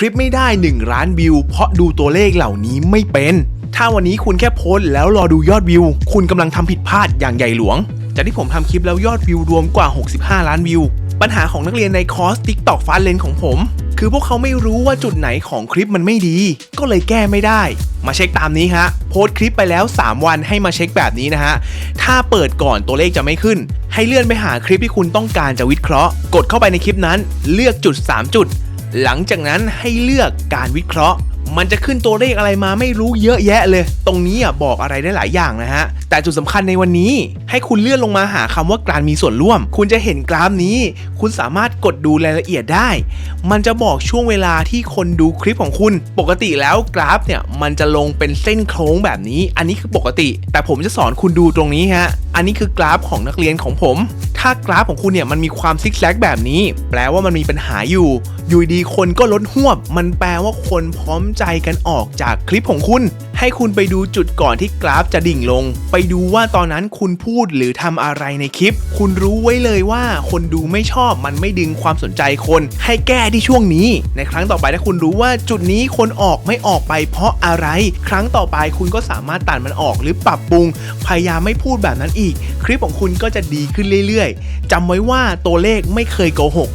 คลิปไม่ได้ 1 ล้านวิว เพราะดูตัวเลขเหล่านี้ไม่เป็น ถ้าวันนี้คุณแค่โพสต์แล้วรอดูยอดวิว คุณกำลังทำผิดพลาดอย่างใหญ่หลวง จากที่ผมทำคลิปแล้วยอดวิวรวมกว่า 65 ล้านวิว ปัญหาของนักเรียนในคอร์ส TikTok ฟ้าเลนของผม คือพวกเขาไม่รู้ว่าจุดไหนของคลิปมันไม่ดี ก็เลยแก้ไม่ได้ มาเช็คตามนี้ฮะ โพสต์คลิปไปแล้ว 3 วันให้มาเช็คแบบนี้นะฮะ ถ้าเปิดก่อนตัวเลขจะไม่ขึ้น ให้เลื่อนไปหาคลิปที่คุณต้องการจะวิเคราะห์ กดเข้าไปในคลิปนั้น เลือกจุด 3 จุด หลังจากนั้นให้เลือกการวิเคราะห์ มันจะขึ้นตัวเลขอะไรมาไม่รู้เยอะแยะเลย ตรงนี้อะบอกอะไรได้หลายอย่างนะฮะ แต่จุดสำคัญในวันนี้ ให้คุณเลื่อนลงมาหาคำว่าการมีส่วนร่วม คุณจะเห็นกราฟนี้ คุณสามารถกดดูรายละเอียดได้ มันจะบอกช่วงเวลาที่คนดูคลิปของคุณ ปกติแล้วกราฟเนี่ยมันจะลงเป็นเส้นโค้งแบบนี้ อันนี้คือปกติ แต่ผมจะสอนคุณดูตรงนี้ฮะ อันนี้คือกราฟของนักเรียนของผม ถ้ากราฟของคุณเนี่ยมันมีความซิกแซกแบบนี้ แปลว่ามันมีปัญหาอยู่ อยู่ดีคนก็ลดหวบ มันแปลว่าคนพร้อมใจกันออกจากคลิปของคุณให้คุณไปดูจุดก่อนที่กราฟจะดิ่งลง ไปดูว่าตอนนั้นคุณพูดหรือทำอะไรในคลิป คุณรู้ไว้เลยว่าคนดูไม่ชอบมันไม่ดึงความสนใจคน ให้แก้ที่ช่วงนี้ ในครั้งต่อไปถ้าคุณรู้ว่าจุดนี้คนออกไม่ออกไปเพราะอะไร ครั้งต่อไปคุณก็สามารถตัดมันออกหรือปรับปรุง พยายามไม่พูดแบบนั้นอีก คลิปของคุณก็จะดีขึ้นเรื่อยๆจำไว้ว่าตัวเลขไม่เคยโกหก